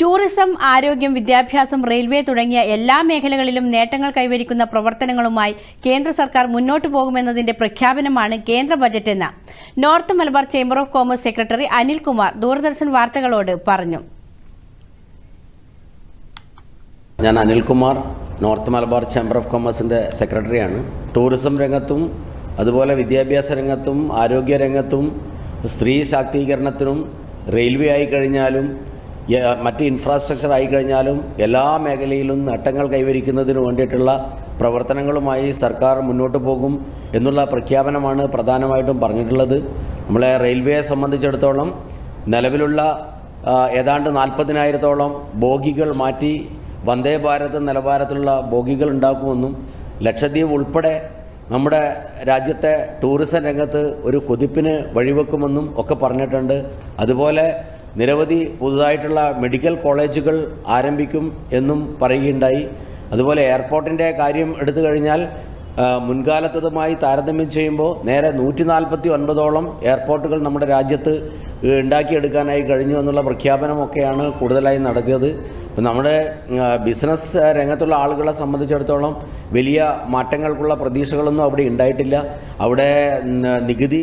Tourism ആരോഗ്യം വിദ്യാഭ്യാസം railway തുടങ്ങിയ എല്ലാ മേഖലകളിലും നേട്ടങ്ങൾ കൈവരിക്കുന്ന പ്രവർത്തനങ്ങളുമായി കേന്ദ്ര സർക്കാർ മുന്നോട്ടു പോകുമെന്നതിന്റെ പ്രഖ്യാപനമാണ് കേന്ദ്ര ബജറ്റെന്ന് north Malabar chamber of commerce secretary Anilkumar Doordarshan വാർത്തകളോട് പറഞ്ഞു. ഞാൻ Anilkumar north Malabar chamber of കോമേഴ്സിന്റെ സെക്രട്ടറിയാണ്. ടൂറിസം രംഗത്തും അതുപോലെ വിദ്യാഭ്യാസ രംഗത്തും ആരോഗ്യ രംഗത്തും സ്ത്രീ ശാക്തീകരണത്തിനും റെയിൽവേ ആയി കഴിഞ്ഞാലും മറ്റ് ഇൻഫ്രാസ്ട്രക്ചർ ആയിക്കഴിഞ്ഞാലും എല്ലാ മേഖലയിലും നേട്ടങ്ങൾ കൈവരിക്കുന്നതിന് വേണ്ടിയിട്ടുള്ള പ്രവർത്തനങ്ങളുമായി സർക്കാർ മുന്നോട്ട് പോകും എന്നുള്ള പ്രഖ്യാപനമാണ് പ്രധാനമായിട്ടും പറഞ്ഞിട്ടുള്ളത്. നമ്മളെ റെയിൽവേയെ സംബന്ധിച്ചിടത്തോളം നിലവിലുള്ള ഏതാണ്ട് നാൽപ്പതിനായിരത്തോളം ബോഗികൾ മാറ്റി വന്ദേ ഭാരത് നിലവാരത്തിലുള്ള ബോഗികൾ ഉണ്ടാക്കുമെന്നും ലക്ഷദ്വീപ് ഉൾപ്പെടെ നമ്മുടെ രാജ്യത്തെ ടൂറിസം രംഗത്ത് ഒരു കുതിപ്പിന് വഴിവെക്കുമെന്നും ഒക്കെ പറഞ്ഞിട്ടുണ്ട്. അതുപോലെ നിരവധി പുതുതായിട്ടുള്ള മെഡിക്കൽ കോളേജുകൾ ആരംഭിക്കും എന്നും പറയുകയുണ്ടായി. അതുപോലെ എയർപോർട്ടിന്റെ കാര്യം എടുത്തു കഴിഞ്ഞാൽ മുൻകാലത്തതുമായി താരതമ്യം ചെയ്യുമ്പോൾ നേരെ നൂറ്റി നാൽപ്പത്തി ഒൻപതോളം എയർപോർട്ടുകൾ നമ്മുടെ രാജ്യത്ത് ഉണ്ടാക്കിയെടുക്കാനായി കഴിഞ്ഞു എന്നുള്ള പ്രഖ്യാപനമൊക്കെയാണ് കൂടുതലായി നടത്തിയത്. ഇപ്പം നമ്മുടെ ബിസിനസ് രംഗത്തുള്ള ആളുകളെ സംബന്ധിച്ചിടത്തോളം വലിയ മാറ്റങ്ങൾക്കുള്ള പ്രതീക്ഷകളൊന്നും അവിടെ ഉണ്ടായിട്ടില്ല. അവിടെ നികുതി